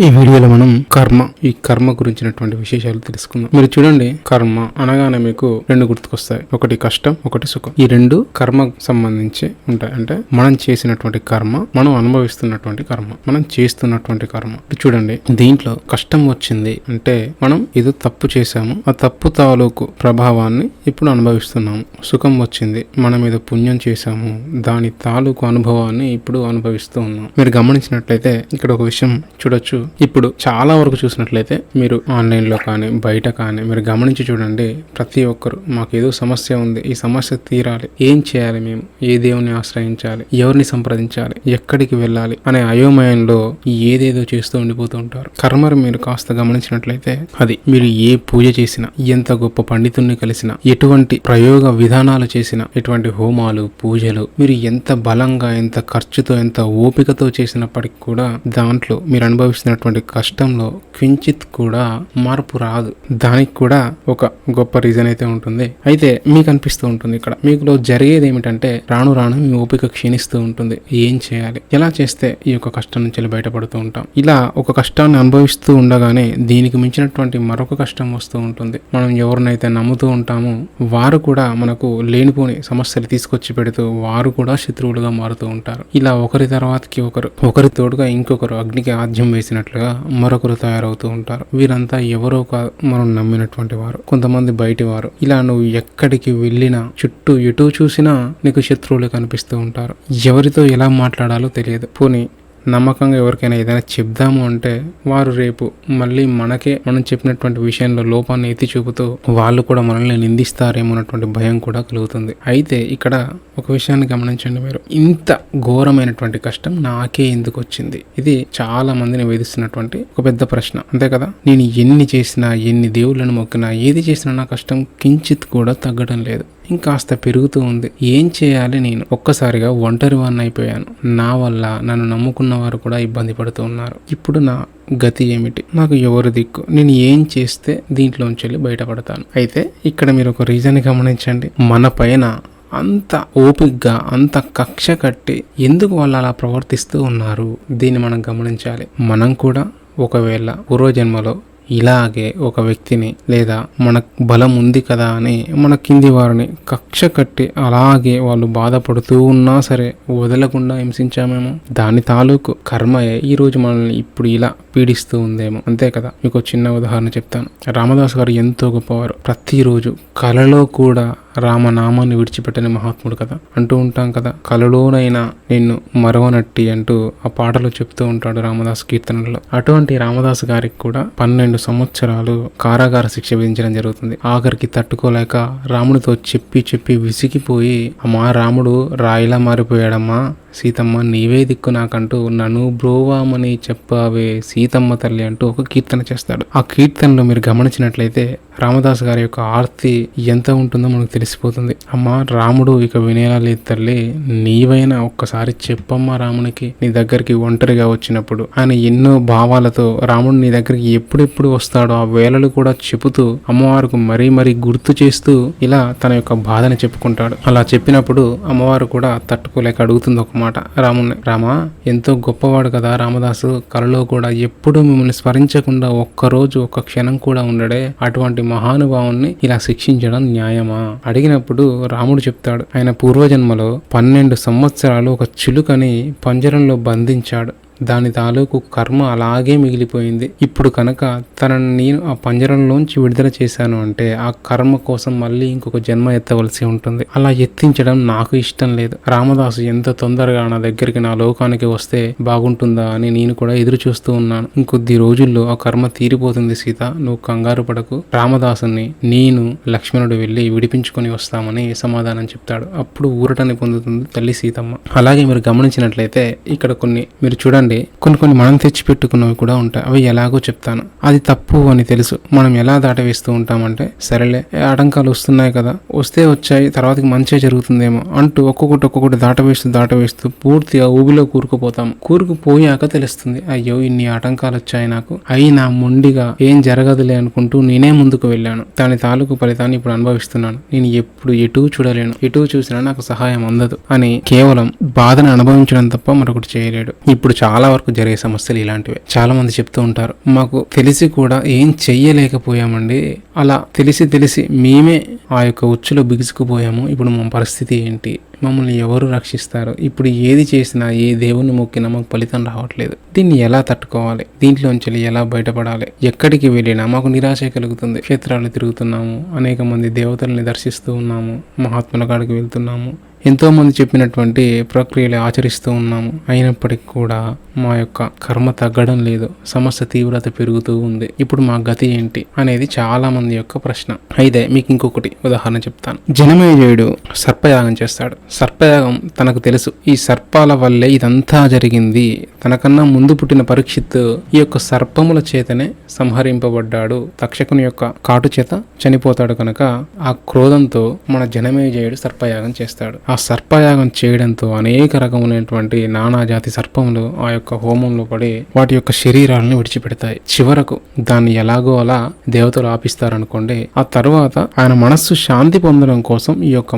ఈ వీడియోలో మనం కర్మ ఈ కర్మ గురించినటువంటి విశేషాలు తెలుసుకుందాం. మీరు చూడండి కర్మ అనగానే మీకు రెండు గుర్తుకొస్తాయి. ఒకటి కష్టం ఒకటి సుఖం. ఈ రెండు కర్మకు సంబంధించి ఉంటాయి. అంటే మనం చేసినటువంటి కర్మ మనం అనుభవిస్తున్నటువంటి కర్మ మనం చేస్తున్నటువంటి కర్మ. చూడండి దీంట్లో కష్టం వచ్చింది అంటే మనం ఏదో తప్పు చేశాము. ఆ తప్పు తాలూకు ప్రభావాన్ని ఇప్పుడు అనుభవిస్తున్నాము. సుఖం వచ్చింది మనం ఏదో పుణ్యం చేశాము. దాని తాలూకు అనుభవాన్ని ఇప్పుడు అనుభవిస్తూ ఉన్నాం. మీరు గమనించినట్లయితే ఇక్కడ ఒక విషయం చూడొచ్చు. ఇప్పుడు చాలా వరకు చూసినట్లయితే మీరు ఆన్లైన్లో కానీ బయట కానీ మీరు గమనించి చూడండి ప్రతి ఒక్కరు మాకు ఏదో సమస్య ఉంది ఈ సమస్య తీరాలి. ఏం చేయాలి మేము? ఏ దేవుని ఆశ్రయించాలి? ఎవరిని సంప్రదించాలి? ఎక్కడికి వెళ్ళాలి? అనే అయోమయంలో ఏదేదో చేస్తూ ఉండిపోతూ ఉంటారు. కర్మరు మీరు కాస్త గమనించినట్లయితే అది మీరు ఏ పూజ చేసినా ఎంత గొప్ప పండితుణ్ణి కలిసినా ఎటువంటి ప్రయోగ విధానాలు చేసినా ఎటువంటి హోమాలు పూజలు మీరు ఎంత బలంగా ఎంత ఖర్చుతో ఎంత ఓపికతో చేసినప్పటికీ కూడా దాంట్లో మీరు పడినటువంటి కష్టంలో కించిత్ కూడా మార్పు రాదు. దానికి కూడా ఒక గొప్ప రీజన్ అయితే ఉంటుంది. అయితే మీకు అనిపిస్తూ ఉంటుంది ఇక్కడ మీకులో జరిగేది ఏమిటంటే రాను రాను మీ ఓపిక క్షీణిస్తూ ఉంటుంది. ఏం చేయాలి? ఎలా చేస్తే ఈ యొక్క కష్టం నుంచి బయటపడుతూ ఉంటాం? ఇలా ఒక కష్టాన్ని అనుభవిస్తూ ఉండగానే దీనికి మించినటువంటి మరొక కష్టం వస్తూ ఉంటుంది. మనం ఎవరినైతే నమ్ముతూ ఉంటామో వారు కూడా మనకు లేనిపోని సమస్యలు తీసుకొచ్చి పెడుతూ వారు కూడా శత్రువులుగా మారుతూ ఉంటారు. ఇలా ఒకరి తర్వాతకి ఒకరు ఒకరి తోడుగా ఇంకొకరు అగ్నికి ఆద్యం వేసినట్టు వేసినట్లుగా మరొకరు తయారవుతూ ఉంటారు. వీరంతా ఎవరో కాదు మనం నమ్మినటువంటి వారు. కొంతమంది బయటి వారు. ఇలా నువ్వు ఎక్కడికి వెళ్ళినా చుట్టూ ఎటు చూసినా నీకు శత్రువులు కనిపిస్తూ ఉంటారు. ఎవరితో ఎలా మాట్లాడాలో తెలియదు. పోనీ నమ్మకంగా ఎవరికైనా ఏదైనా చెప్దాము అంటే వారు రేపు మళ్ళీ మనకే మనం చెప్పినటువంటి విషయంలో లోపాన్ని ఎత్తి చూపుతూ వాళ్ళు కూడా మనల్ని నిందిస్తారేమో అన్నటువంటి భయం కూడా కలుగుతుంది. అయితే ఇక్కడ ఒక విషయాన్ని గమనించండి మీరు. ఇంత ఘోరమైనటువంటి కష్టం నాకే ఎందుకు వచ్చింది? ఇది చాలా మందిని వేధిస్తున్నటువంటి ఒక పెద్ద ప్రశ్న. అంతే కదా? నేను ఎన్ని చేసినా ఎన్ని దేవుళ్ళను మొక్కినా ఏది చేసినా నా కష్టం కించిత్ కూడా తగ్గడం లేదు. ఇంకాస్త పెరుగుతూ ఉంది. ఏం చేయాలి నేను? ఒక్కసారిగా ఒంటరి వాడిని అయిపోయాను. నా వల్ల నన్ను నమ్ముకున్న వారు కూడా ఇబ్బంది పడుతూ ఉన్నారు. ఇప్పుడు నా గతి ఏమిటి? నాకు ఎవరు దిక్కు? నేను ఏం చేస్తే దీంట్లోంచి వెళ్ళి బయటపడతాను? అయితే ఇక్కడ మీరు ఒక రీజన్ గమనించండి. మన పైన అంత ఓపిగ్గా అంత కక్ష కట్టి ఎందుకు వాళ్ళు అలా ప్రవర్తిస్తూ ఉన్నారు? దీన్ని మనం గమనించాలి. మనం కూడా ఒకవేళ పూర్వజన్మలో ఇలాగే ఒక వ్యక్తిని లేదా మన బలం ఉంది కదా అని మన కింది వారిని కక్ష కట్టి అలాగే వాళ్ళు బాధపడుతూ ఉన్నా సరే వదలకుండా హింసించామేమో. దాని తాలూకు కర్మయే ఈ రోజు మనల్ని ఇప్పుడు ఇలా పీడిస్తూ ఉందేమో. అంతే కదా మీకు ఒక చిన్న ఉదాహరణ చెప్తాను. రామదాస్ గారు ఎంతో గొప్పవారు. ప్రతిరోజు కలలో కూడా రామనామాన్ని విడిచిపెట్టని మహాత్ముడు కదా. అంటూ ఉంటాం కదా కలలోనైనా నిన్ను మరవనట్టి అంటూ ఆ పాటలో చెప్తూ ఉంటాడు రామదాస్ కీర్తనలో అటువంటి రామదాస్ గారికి కూడా పన్నెండు సంవత్సరాలు కారాగార శిక్ష విధించడం జరుగుతుంది. ఆఖరికి తట్టుకోలేక రాముడితో చెప్పి చెప్పి విసిగిపోయి అమ్మా రాముడు రాయిలా మారిపోయాడమ్మా సీతమ్మ నీవే దిక్కు నాకంటూ నన్ను బ్రోవామని చెప్పావే సీతమ్మ తల్లి అంటూ ఒక కీర్తన చేస్తాడు. ఆ కీర్తనలో మీరు గమనించినట్లయితే రామదాస్ గారి యొక్క ఆర్తి ఎంత ఉంటుందో మనకు తెలిసిపోతుంది. అమ్మ రాముడు ఇక వినేలా లేదు తల్లి నీవైనా ఒక్కసారి చెప్పమ్మా రామునికి నీ దగ్గరికి ఒంటరిగా వచ్చినప్పుడు. ఆయన ఎన్నో భావాలతో రాముడు నీ దగ్గరికి ఎప్పుడెప్పుడు వస్తాడో ఆ వేళలు కూడా చెబుతూ అమ్మవారికి మరీ మరీ గుర్తు చేస్తూ ఇలా తన యొక్క బాధని చెప్పుకుంటాడు. అలా చెప్పినప్పుడు అమ్మవారు కూడా తట్టుకోలేక అడుగుతుంది ఒక మాట. రాముని రామా ఎంతో గొప్పవాడు కదా రామదాసు. కలలో కూడా ఎప్పుడూ మిమ్మల్ని స్మరించకుండా ఒక్కరోజు ఒక్క క్షణం కూడా ఉండడే. అటువంటి మహానుభావుని ఇలా శిక్షించడం న్యాయమా? అడిగినప్పుడు రాముడు చెప్తాడు ఆయన పూర్వజన్మలో పన్నెండు సంవత్సరాలు ఒక చిలుకని పంజరంలో బంధించాడు. దాని తాలూకు కర్మ అలాగే మిగిలిపోయింది. ఇప్పుడు కనుక తనని నేను ఆ పంజరంలోంచి విడుదల చేశాను అంటే ఆ కర్మ కోసం మళ్ళీ ఇంకొక జన్మ ఎత్తవలసి ఉంటుంది. అలా ఎత్తించడం నాకు ఇష్టం లేదు. రామదాసు ఎంత తొందరగా నా దగ్గరికి నా లోకానికి వస్తే బాగుంటుందా అని నేను కూడా ఎదురు చూస్తూ ఉన్నాను. ఇంకొద్ది రోజుల్లో ఆ కర్మ తీరిపోతుంది సీత. నువ్వు కంగారు పడకు. రామదాసుని నేను లక్ష్మణుడు వెళ్ళి విడిపించుకొని వస్తామని సమాధానం చెప్తాడు. అప్పుడు ఊరటని పొందుతుంది తల్లి సీతమ్మ. అలాగే మీరు గమనించినట్లయితే ఇక్కడ కొన్ని మీరు చూడండి. కొన్ని కొన్ని మనం తెచ్చిపెట్టుకున్నవి కూడా ఉంటాయి. అవి ఎలాగో చెప్తాను. అది తప్పు అని తెలుసు. మనం ఎలా దాటవేస్తూ ఉంటామంటే సరేలే ఆటంకాలు వస్తున్నాయి కదా వస్తే వచ్చాయి తర్వాతకి మంచిగా జరుగుతుందేమో అంటూ ఒక్కొక్కటి ఒక్కొక్కటి దాటవేస్తూ దాటవేస్తూ పూర్తిగా ఊబిలో కూరుకుపోతాం. కూరుకుపోయాక తెలుస్తుంది అయ్యో ఇన్ని ఆటంకాలు వచ్చాయి నాకు. అయినా మొండిగా ఏం జరగదులే అనుకుంటూ నేనే ముందుకు వెళ్ళాను. దాని తాలూకు ఫలితాన్ని ఇప్పుడు అనుభవిస్తున్నాను. నేను ఎప్పుడు ఎటు చూడలేను. ఎటు చూసినా నాకు సహాయం అందదు అని కేవలం బాధను అనుభవించడం తప్ప మరొకటి చేయలేడు. ఇప్పుడు చాలా. చాలా వరకు జరిగే సమస్యలు ఇలాంటివే. చాలా మంది చెప్తూ ఉంటారు మాకు తెలిసి కూడా ఏం చెయ్యలేకపోయామండి. అలా తెలిసి తెలిసి మేమే ఆ యొక్క ఉచ్చులో బిగుసుకుపోయాము. ఇప్పుడు మా పరిస్థితి ఏంటి? మమ్మల్ని ఎవరు రక్షిస్తారు ఇప్పుడు ఏది చేసినా ఏ దేవుని మొక్కినా మాకు ఫలితం రావట్లేదు. దీన్ని ఎలా తట్టుకోవాలి? దీంట్లోంచి ఎలా బయటపడాలి? ఎక్కడికి వెళ్ళినా మాకు నిరాశ కలుగుతుంది. క్షేత్రాలు తిరుగుతున్నాము అనేక మంది దేవతల్ని దర్శిస్తూ ఉన్నాము మహాత్ముల కాడికి వెళ్తున్నాము ఎంతో మంది చెప్పినటువంటి ప్రక్రియలు ఆచరిస్తూ ఉన్నాము. అయినప్పటికీ కూడా మా యొక్క కర్మ తగ్గడం లేదు సమస్య తీవ్రత పెరుగుతూ ఉంది. ఇప్పుడు మా గతి ఏంటి అనేది చాలా మంది యొక్క ప్రశ్న. అయితే మీకు ఇంకొకటి ఉదాహరణ చెప్తాను. జనమేజయుడు సర్పయాగం చేస్తాడు. సర్పయాగం తనకు తెలుసు. ఈ సర్పాల వల్లే ఇదంతా జరిగింది. తనకన్నా ముందు పుట్టిన పరీక్షిత్ ఈ యొక్క సర్పముల చేతనే సంహరింపబడ్డాడు. తక్షకుని యొక్క కాటు చేత చనిపోతాడు కనుక ఆ క్రోధంతో మన జనమేజయుడు సర్పయాగం చేస్తాడు. ఆ సర్పయాగం చేయడంతో అనేక రకములైనటువంటి నానాజాతి సర్పములు ఆ యొక్క హోమంలో పడి వాటి యొక్క శరీరాలను విడిచిపెడతాయి. చివరకు దాన్ని ఎలాగో అలా దేవతలు ఆపిస్తారనుకోండి ఆ తర్వాత ఆయన మనస్సు శాంతి పొందడం కోసం ఈ యొక్క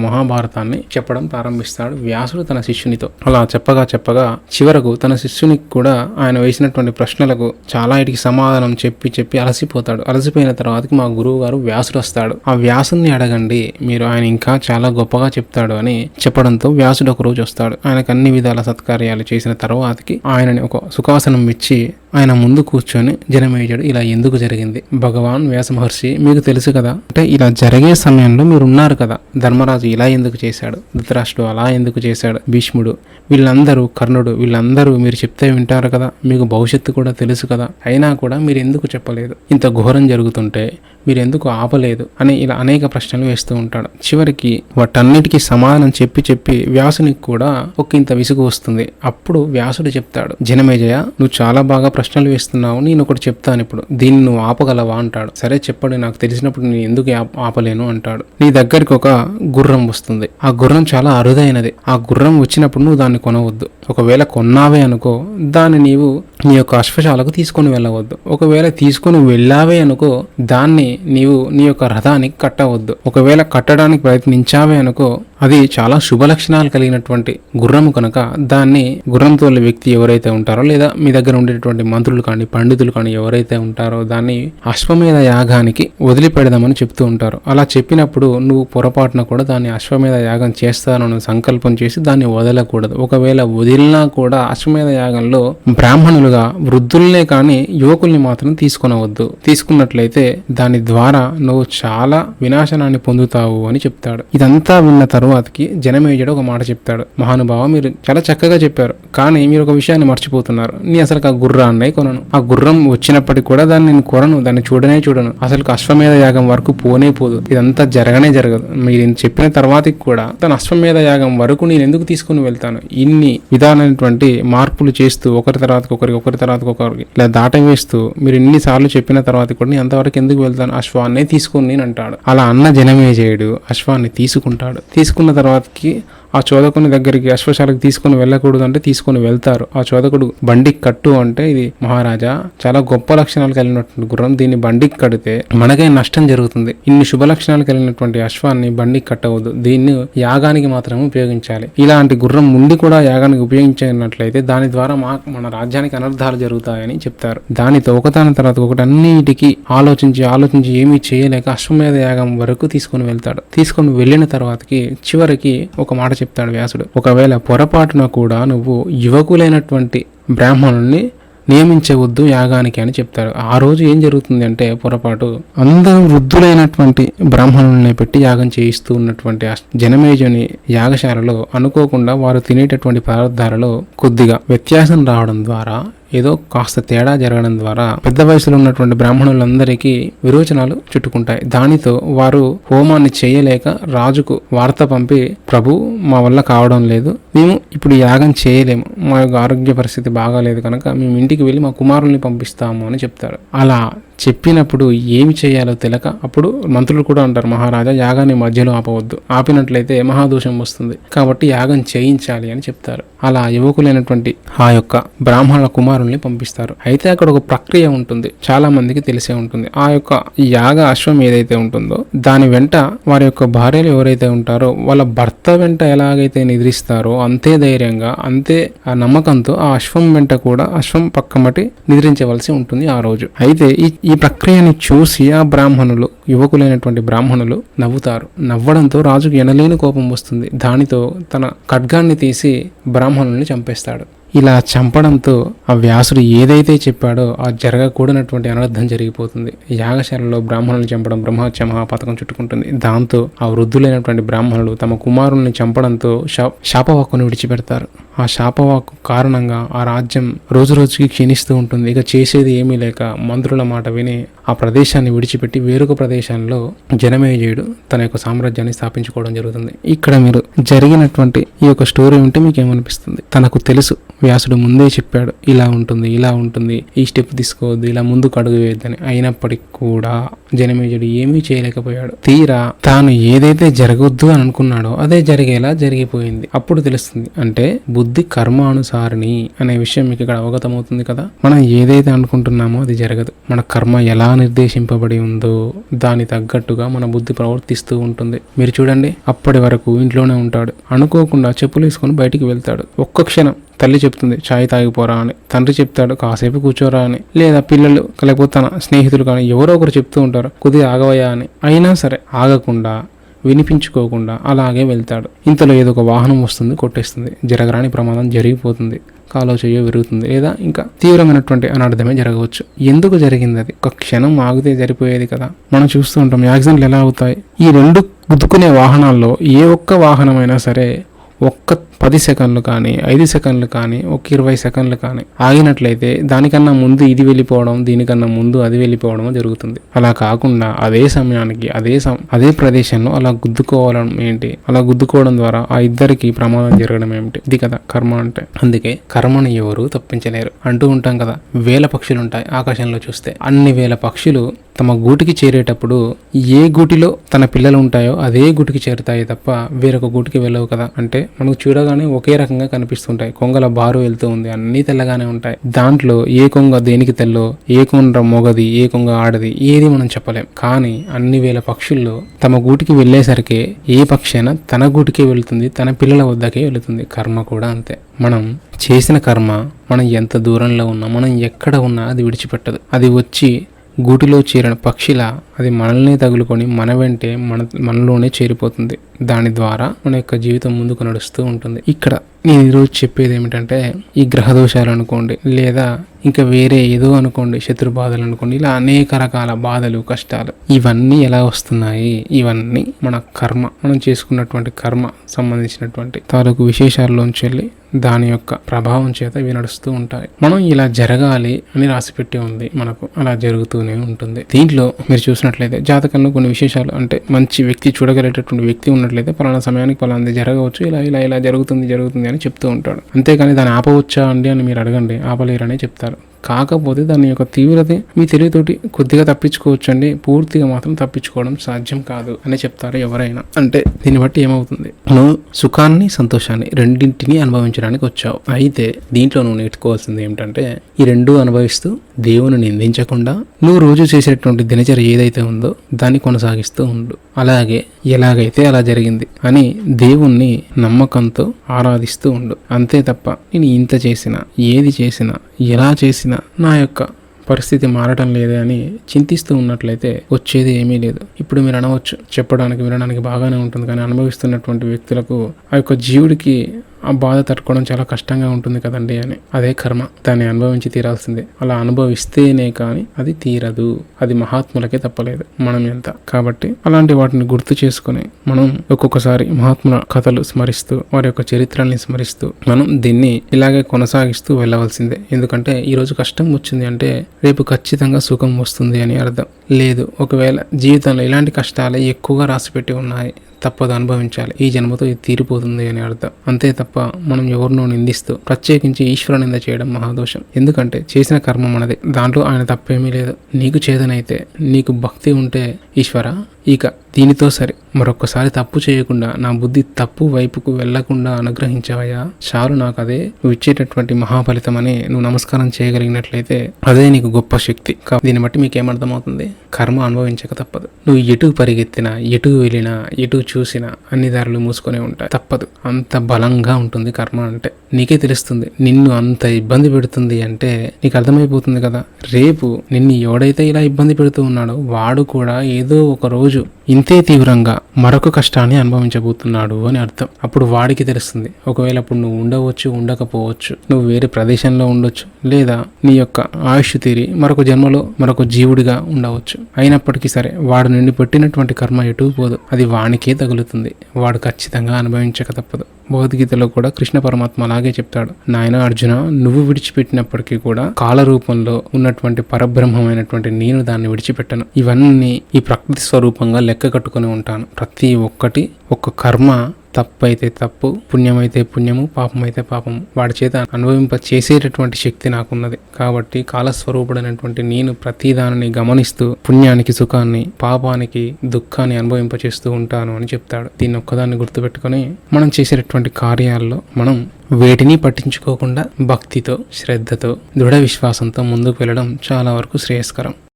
మహాభారతాన్ని చెప్పడం ప్రారంభిస్తాడు వ్యాసుడు తన శిష్యునితో. అలా చెప్పగా చెప్పగా చివరకు తన శిష్యునికి కూడా ఆయన వేసినటువంటి ప్రశ్నలకు చాలా ఇటుకి సమాధానం చెప్పి చెప్పి అలసిపోతాడు. అలసిపోయిన తర్వాతకి మా గురువు గారు వ్యాసుడు వస్తాడు. ఆ వ్యాసుని అడగండి మీరు ఆయన ఇంకా చాలా గొప్పగా చెప్తాడు అని చెప్పడంతో వ్యాసుడు ఒక రోజు వస్తాడు. ఆయనకు అన్ని విధాల సత్కార్యాలు చేసిన తర్వాతకి ఆయనని ఒక సుఖాసనం ఇచ్చి ఆయన ముందు కూర్చొని జనమేజుడు ఇలా ఎందుకు జరిగింది? భగవాన్ వ్యాస మహర్షి మీకు తెలుసు కదా. అంటే ఇలా జరిగే సమయంలో మీరు ఉన్నారు కదా. ధర్మరాజు ఇలా ఎందుకు చేశాడు? ధృతరాష్ట్రుడు అలా ఎందుకు చేశాడు? భీష్ముడు వీళ్ళందరూ కర్ణుడు వీళ్ళందరూ మీరు చెప్తే వింటారు కదా. మీకు భవిష్యత్తు కూడా తెలుసు కదా. అయినా కూడా మీరు ఎందుకు చెప్పలేదు? ఇంత ఘోరం జరుగుతుంటే మీరు ఎందుకు ఆపలేదు అని ఇలా అనేక ప్రశ్నలు వేస్తూ ఉంటాడు. చివరికి వాటన్నిటికీ సమాధానం చెప్పి చెప్పి వ్యాసునికి కూడా ఒక ఇంత విసుగు వస్తుంది. అప్పుడు వ్యాసుడు చెప్తాడు జనమేజయ నువ్వు చాలా బాగా ప్రశ్నలు వేస్తున్నావు నేను ఒకటి చెప్తాను ఇప్పుడు. దీన్ని నువ్వు ఆపగలవా? అంటాడు. సరే చెప్పండి నాకు తెలిసినప్పుడు నేను ఎందుకు ఆపలేను? అంటాడు. నీ దగ్గరికి ఒక గుర్రం వస్తుంది. ఆ గుర్రం చాలా అరుదైనది. ఆ గుర్రం వచ్చినప్పుడు నువ్వు దాన్ని కొనవద్దు. ఒకవేళ కొన్నావే అనుకో దాన్ని నీవు నీ యొక్క అశ్వశాలకు తీసుకొని వెళ్ళవద్దు. ఒకవేళ తీసుకొని వెళ్ళావే అనుకో దాన్ని నీవు నీ యొక్క రథానికి కట్టవద్దు. ఒకవేళ కట్టడానికి ప్రయత్నించావే అనుకో అది చాలా శుభ లక్షణాలు కలిగినటువంటి గుర్రము కనుక దాన్ని గుర్రం తోలే వ్యక్తి ఎవరైతే ఉంటారో లేదా మీ దగ్గర ఉండేటువంటి మంత్రులు కానీ పండితులు కానీ ఎవరైతే ఉంటారో దాన్ని అశ్వమేధ యాగానికి వదిలిపెడదామని చెప్తూ ఉంటారు. అలా చెప్పినప్పుడు నువ్వు పొరపాటున కూడా దాన్ని అశ్వమేధ యాగం చేస్తానని సంకల్పం చేసి దాన్ని వదలకూడదు. ఒకవేళ వదిలినా కూడా అశ్వమేధ యాగంలో బ్రాహ్మణులుగా వృద్ధుల్నే కానీ యువకుల్ని మాత్రం తీసుకొనవద్దు. తీసుకున్నట్లయితే దాని ద్వారా నువ్వు చాలా వినాశనాన్ని పొందుతావు అని చెప్తాడు. ఇదంతా విన్న తరువాతకి జనమేజుడు ఒక మాట చెప్తాడు. మహానుభావ మీరు చాలా చక్కగా చెప్పారు. కానీ మీరు ఒక విషయాన్ని మర్చిపోతున్నారు. నీ అసలు ఆ గుర్రాన్నే కొనను. ఆ గుర్రం వచ్చినప్పటికి కూడా దాన్ని నేను కొనను. దాన్ని చూడనే చూడను. అసలు అశ్వమేధ యాగం వరకు పోనే పోదు. ఇదంతా జరగనే జరగదు. మీరు చెప్పిన తర్వాతకి కూడా తన అశ్వమేధ యాగం వరకు నేను ఎందుకు తీసుకుని వెళ్తాను? ఇన్ని విధాలైనటువంటి మార్పులు చేస్తూ ఒకరి తర్వాత ఒకరికి ఒకరి తర్వాత ఒకరికి ఇలా దాట వేస్తూ మీరు ఇన్ని సార్లు చెప్పిన తర్వాత కూడా నేను అంతవరకు ఎందుకు వెళ్తాను? అశ్వాన్నే తీసుకుని నేను అంటాడు. అలా అన్న జనమేజయుడు అశ్వాన్ని తీసుకుంటాడు. తీసుకున్న తర్వాతకి ఆ చోదకుని దగ్గరికి అశ్వశాలకు తీసుకొని వెళ్ళకూడదు అంటే తీసుకొని వెళ్తారు. ఆ చోదకుడు బండికి కట్టు అంటే ఇది మహారాజా చాలా గొప్ప లక్షణాలు కలిగినటువంటి గుర్రం. దీన్ని బండికి కడితే మనకే నష్టం జరుగుతుంది. ఇన్ని శుభ లక్షణాలు కలిగినటువంటి అశ్వాన్ని బండికి కట్టవద్దు. దీన్ని యాగానికి మాత్రమే ఉపయోగించాలి. ఇలాంటి గుర్రం ముందు కూడా యాగానికి ఉపయోగించినట్లయితే దాని ద్వారా మా మన రాజ్యానికి అనర్థాలు జరుగుతాయని చెప్తారు. దానితో ఒకదాని తర్వాత ఒకటి అన్నిటికీ ఆలోచించి ఆలోచించి ఏమీ చేయలేక అశ్వమేధ యాగం వరకు తీసుకొని వెళ్తాడు. తీసుకొని వెళ్ళిన తర్వాతకి చివరికి ఒక మాట చెప్తాడు వ్యాసుడు. ఒకవేళ పొరపాటున కూడా నువ్వు యువకులైనటువంటి బ్రాహ్మణుల్ని నియమించవద్దు యాగానికి అని చెప్తారు ఆ రోజు ఏం జరుగుతుంది అంటే పొరపాటు అందరూ వృద్ధులైనటువంటి బ్రాహ్మణుల్ని పెట్టి యాగం చేయిస్తూ ఉన్నటువంటి జనమేజుని యాగశాలలో అనుకోకుండా వారు తినేటటువంటి పదార్థాలలో కొద్దిగా వ్యత్యాసం రావడం ద్వారా ఏదో కాస్త తేడా జరగడం ద్వారా పెద్ద వయసులో ఉన్నటువంటి బ్రాహ్మణులందరికీ విరోచనాలు చుట్టుకుంటాయి. దానితో వారు హోమాన్ని చేయలేక రాజుకు వార్త పంపి ప్రభు మా వల్ల కావడం లేదు. మేము ఇప్పుడు యాగం చేయలేము. మా యొక్క ఆరోగ్య పరిస్థితి బాగాలేదు కనుక మేము ఇంటికి వెళ్ళి మా కుమారుల్ని పంపిస్తాము అని చెప్తాడు. అలా చెప్పినప్పుడు ఏమి చేయాలో తెలియక అప్పుడు మంత్రులు కూడా అంటారు మహారాజా యాగాన్ని మధ్యలో ఆపవద్దు. ఆపినట్లయితే మహాదోషం వస్తుంది. కాబట్టి యాగం చేయించాలి అని చెప్తారు. అలా యువకులైనటువంటి ఆ యొక్క బ్రాహ్మణ కుమార్ కుమారుల్ని పంపిస్తారు. అయితే అక్కడ ఒక ప్రక్రియ ఉంటుంది. చాలా మందికి తెలిసే ఉంటుంది. ఆ యొక్క యాగ అశ్వం ఏదైతే ఉంటుందో దాని వెంట వారి యొక్క భార్యలు ఎవరైతే ఉంటారో వాళ్ళ భర్త వెంట ఎలాగైతే నిద్రిస్తారో అంతే ధైర్యంగా అంతే ఆ నమ్మకంతో ఆ అశ్వం వెంట కూడా అశ్వం పక్కమటి నిద్రించవలసి ఉంటుంది ఆ రోజు. అయితే ఈ ఈ ప్రక్రియని చూసి ఆ బ్రాహ్మణులు యువకులైనటువంటి బ్రాహ్మణులు నవ్వుతారు. నవ్వడంతో రాజుకు ఎనలేని కోపం వస్తుంది. దానితో తన ఖడ్గాన్ని తీసి బ్రాహ్మణుల్ని చంపేస్తాడు. ఇలా చంపడంతో ఆ వ్యాసుడు ఏదైతే చెప్పాడో ఆ జరగకూడనటువంటి అనర్థం జరిగిపోతుంది. యాగశాలలో బ్రాహ్మణులను చంపడం బ్రహ్మహత్య మహాపథకం చుట్టుకుంటుంది. దాంతో ఆ వృద్ధులైనటువంటి బ్రాహ్మణులు తమ కుమారుల్ని చంపడంతో శా శాపవాక్కును విడిచిపెడతారు. ఆ శాపవాక్కు కారణంగా ఆ రాజ్యం రోజు రోజుకి క్షీణిస్తూ ఉంటుంది. ఇక చేసేది ఏమీ లేక మంత్రుల మాట విని ఆ ప్రదేశాన్ని విడిచిపెట్టి వేరొక ప్రదేశంలో జనమేజయుడు తన యొక్క సామ్రాజ్యాన్ని స్థాపించుకోవడం జరుగుతుంది. ఇక్కడ మీరు జరిగినటువంటి ఈ యొక్క స్టోరీ ఉంటే మీకు ఏమనిపిస్తుంది తనకు తెలుసు. వ్యాసుడు ముందే చెప్పాడు ఇలా ఉంటుంది ఇలా ఉంటుంది ఈ స్టెప్ తీసుకోవద్దు ఇలా ముందుకు అడుగు వేయద్దని. అయినప్పటికీ కూడా జనమేజుడు ఏమీ చేయలేకపోయాడు. తీరా తాను ఏదైతే జరగొద్దు అని అనుకున్నాడో అదే జరిగేలా జరిగిపోయింది. అప్పుడు తెలుస్తుంది అంటే బుద్ధి కర్మానుసారిణి అనే విషయం మీకు ఇక్కడ అవగతమవుతుంది కదా? మనం ఏదైతే అనుకుంటున్నామో అది జరగదు. మన కర్మ ఎలా నిర్దేశింపబడి ఉందో దాని తగ్గట్టుగా మన బుద్ధి ప్రవర్తిస్తూ ఉంటుంది. మీరు చూడండి అప్పటి వరకు ఇంట్లోనే ఉంటాడు. అనుకోకుండా చెప్పులు వేసుకొని బయటికి వెళ్తాడు. ఒక్క క్షణం తల్లి చెప్తుంది చాయ్ తాగిపోరా అని. తండ్రి చెప్తాడు కాసేపు కూర్చోరా అని. లేదా పిల్లలు లేకపోతే తన స్నేహితులు కానీ ఎవరో ఒకరు చెప్తూ ఉంటారు కొద్దిగా ఆగవయా అని. అయినా సరే ఆగకుండా వినిపించుకోకుండా అలాగే వెళ్తాడు. ఇంతలో ఏదో ఒక వాహనం వస్తుంది కొట్టేస్తుంది. జరగరాని ప్రమాదం జరిగిపోతుంది. కాలో చెయ్యో విరుగుతుంది. లేదా ఇంకా తీవ్రమైనటువంటి అనర్థమే జరగవచ్చు. ఎందుకు జరిగింది అది? ఒక క్షణం ఆగితే జరిపోయేది కదా. మనం చూస్తూ ఉంటాం యాక్సిడెంట్లు ఎలా అవుతాయి? ఈ రెండు గుద్దుకునే వాహనాల్లో ఏ ఒక్క వాహనమైనా సరే ఒక్క పది సెకండ్లు కానీ ఐదు సెకండ్లు కానీ ఒక ఇరవై సెకండ్లు కానీ ఆగినట్లయితే దానికన్నా ముందు ఇది వెళ్ళిపోవడం దీనికన్నా ముందు అది వెళ్ళిపోవడం జరుగుతుంది. అలా కాకుండా అదే సమయానికి అదే సమ అదే ప్రదేశంలో అలా గుద్దుకోవడం ఏంటి? అలా గుద్దుకోవడం ద్వారా ఆ ఇద్దరికి ప్రమాదం జరగడం ఏమిటి? ఇది కదా కర్మ అంటే. అందుకే కర్మను ఎవరు తప్పించలేరు. అంటూ ఉంటాం కదా వేల పక్షులు ఉంటాయి ఆకాశంలో చూస్తే. అన్ని వేల పక్షులు తమ గూటికి చేరేటప్పుడు ఏ గూటిలో తన పిల్లలు ఉంటాయో అదే గూటికి చేరుతాయి తప్ప వేరొక గూటికి వెళ్ళవు కదా. అంటే మనకు చూడ చూడగానే ఒకే రకంగా కనిపిస్తుంటాయి. కొంగల బారు వెళ్తూ ఉంది. అన్నీ తెల్లగానే ఉంటాయి. దాంట్లో ఏ కొంగ దేనికి తెల్లో ఏ కొంగ మొగది ఏ కొంగ ఆడది ఏది మనం చెప్పలేం. కానీ అన్ని వేల పక్షుల్లో తమ గూటికి వెళ్ళేసరికి ఏ పక్షి అయినా తన గూటికే వెళుతుంది. తన పిల్లల వద్దకే వెళుతుంది. కర్మ కూడా అంతే. మనం చేసిన కర్మ మనం ఎంత దూరంలో ఉన్నా మనం ఎక్కడ ఉన్నా అది విడిచిపెట్టదు. అది వచ్చి గూటిలో చేరిన పక్షిలా అది మనల్నే తగులుకొని మన వెంటే మన మనలోనే చేరిపోతుంది. దాని ద్వారా మన యొక్క జీవితం ముందుకు నడుస్తూ ఉంటుంది. ఇక్కడ నేను ఈరోజు చెప్పేది ఏమిటంటే ఈ గ్రహ దోషాలు అనుకోండి లేదా ఇంకా వేరే ఏదో అనుకోండి శత్రు బాధలు అనుకోండి ఇలా అనేక రకాల బాధలు కష్టాలు ఇవన్నీ ఎలా వస్తున్నాయి? ఇవన్నీ మన కర్మ. మనం చేసుకున్నటువంటి కర్మ సంబంధించినటువంటి తాలూకు విశేషాల్లోంచి వెళ్ళి దాని యొక్క ప్రభావం చేత ఇవి నడుస్తూ ఉంటాయి. మనం ఇలా జరగాలి అని రాసిపెట్టి ఉంది మనకు. అలా జరుగుతూనే ఉంటుంది. దీంట్లో మీరు చూసినట్లయితే జాతకంలో కొన్ని విశేషాలు అంటే మంచి వ్యక్తి చూడగలిగేటటువంటి వ్యక్తి ఉన్నట్లయితే పలానా సమయానికి పలానా జరగవచ్చు. ఇలా ఇలా ఇలా జరుగుతుంది జరుగుతుంది అని చెప్తూ ఉంటాడు. అంతేకాని దాన్ని ఆపవచ్చా అండి అని మీరు అడగండి. ఆపలేరనే చెప్తారు. కాకపోతే దాని యొక్క తీవ్రత మీ తెలివితోటి కొద్దిగా తప్పించుకోవచ్చు అండి పూర్తిగా మాత్రం తప్పించుకోవడం సాధ్యం కాదు అని చెప్తారు ఎవరైనా. అంటే దీన్ని బట్టి ఏమవుతుంది? నువ్వు సుఖాన్ని సంతోషాన్ని రెండింటిని అనుభవించడానికి వచ్చావు. అయితే దీంట్లో నువ్వు నేర్చుకోవాల్సింది ఏమిటంటే ఈ రెండు అనుభవిస్తూ దేవుని నిందించకుండా నువ్వు రోజు చేసేటువంటి దినచర్య ఏదైతే ఉందో దాన్ని కొనసాగిస్తూ ఉండు. అలాగే ఎలాగైతే అలా జరిగింది అని దేవుణ్ణి నమ్మకంతో ఆరాధిస్తూ ఉండు. అంతే తప్ప నేను ఇంత చేసినా ఏది చేసినా ఎలా చేసినా నా యొక్క పరిస్థితి మారటం లేదే అని చింతిస్తూ ఉన్నట్లయితే వచ్చేది ఏమీ లేదు. ఇప్పుడు మీరు అనవచ్చు చెప్పడానికి వినడానికి బాగానే ఉంటుంది కానీ అనుభవిస్తున్నటువంటి వ్యక్తులకు ఆ యొక్క జీవుడికి ఆ బాధ తట్టుకోవడం చాలా కష్టంగా ఉంటుంది కదండి అని. అదే కర్మ దాన్ని అనుభవించి తీరాల్సిందే. అలా అనుభవిస్తేనే కానీ అది తీరదు. అది మహాత్ములకే తప్పలేదు మనం ఎంత. కాబట్టి అలాంటి వాటిని గుర్తు చేసుకుని మనం ఒక్కొక్కసారి మహాత్ముల కథలు స్మరిస్తూ వారి యొక్క చరిత్రల్ని స్మరిస్తూ మనం దీన్ని ఇలాగే కొనసాగిస్తూ వెళ్ళవలసిందే. ఎందుకంటే ఈరోజు కష్టం వచ్చింది అంటే రేపు ఖచ్చితంగా సుఖం వస్తుంది అని అర్థం. లేదు ఒకవేళ జీవితంలో ఇలాంటి కష్టాలే ఎక్కువగా రాసిపెట్టి ఉన్నాయి తప్పదు అనుభవించాలి. ఈ జన్మతో ఇది తీరిపోతుంది అని అర్థం. అంతే తప్ప మనం ఎవరినో నిందిస్తూ ప్రత్యేకించి ఈశ్వర నింద చేయడం మహాదోషం. ఎందుకంటే చేసిన కర్మ మనది దాంట్లో ఆయన తప్పేమీ లేదు. నీకు చేదనైతే నీకు భక్తి ఉంటే ఈశ్వర? ఇక దీనితో సరే మరొకసారి తప్పు చేయకుండా నా బుద్ధి తప్పు వైపుకు వెళ్ళకుండా అనుగ్రహించవయ్యా. చాలు నాకు అదే నువ్వు ఇచ్చేటటువంటి మహాఫలితం అని నువ్వు నమస్కారం చేయగలిగినట్లయితే అదే నీకు గొప్ప శక్తి. దీన్ని బట్టి మీకు ఏమర్థమవుతుంది కర్మ అనుభవించక తప్పదు. నువ్వు ఎటు పరిగెత్తినా ఎటు వెళ్ళినా ఎటు చూసినా అన్ని దారులు మూసుకొని ఉంటాయి. తప్పదు. అంత బలంగా ఉంటుంది కర్మ అంటే. నీకే తెలుస్తుంది నిన్ను అంత ఇబ్బంది పెడుతుంది అంటే నీకు అర్థమైపోతుంది కదా. రేపు నిన్ను ఎవడైతే ఇలా ఇబ్బంది పెడుతూ ఉన్నాడో వాడు కూడా ఏదో ఒక రోజు setuju. ఇంతే తీవ్రంగా మరొక కష్టాన్ని అనుభవించబోతున్నాడు అని అర్థం. అప్పుడు వాడికి తెలుస్తుంది ఒకవేళ అప్పుడు నువ్వు ఉండవచ్చు ఉండకపోవచ్చు నువ్వు వేరే ప్రదేశంలో ఉండొచ్చు లేదా నీ యొక్క ఆయుష్ తీరి మరొక జన్మలో మరొక జీవుడిగా ఉండవచ్చు. అయినప్పటికీ సరే వాడు నుండి పెట్టినటువంటి కర్మ ఎటు పోదు అది వానికే తగులుతుంది. వాడు ఖచ్చితంగా అనుభవించక తప్పదు. భగవద్గీతలో కూడా కృష్ణ పరమాత్మ అలాగే చెప్తాడు. నాయన అర్జున నువ్వు విడిచిపెట్టినప్పటికీ కూడా కాల రూపంలో ఉన్నటువంటి పరబ్రహ్మమైనటువంటి నేను దాన్ని విడిచిపెట్టను. ఇవన్నీ ఈ ప్రకృతి స్వరూపంగా లెక్క కట్టుకొని ఉంటాను. ప్రతి ఒక్కటి ఒక కర్మ తప్పు అయితే తప్పు పుణ్యమైతే పుణ్యము పాపమైతే పాపము. వాడి చేత అనుభవింప చేసేటటువంటి శక్తి నాకున్నది. కాబట్టి కాలస్వరూపుడైనటువంటి నేను ప్రతి దానిని గమనిస్తూ పుణ్యానికి సుఖాన్ని పాపానికి దుఃఖాన్ని అనుభవింప చేస్తూ ఉంటాను అని చెప్తాడు. దీన్ని ఒక్కదాన్ని గుర్తుపెట్టుకొని మనం చేసేటటువంటి కార్యాల్లో మనం వేటిని పట్టించుకోకుండా భక్తితో శ్రద్ధతో దృఢ విశ్వాసంతో ముందుకు వెళ్ళడం చాలా వరకు శ్రేయస్కరం.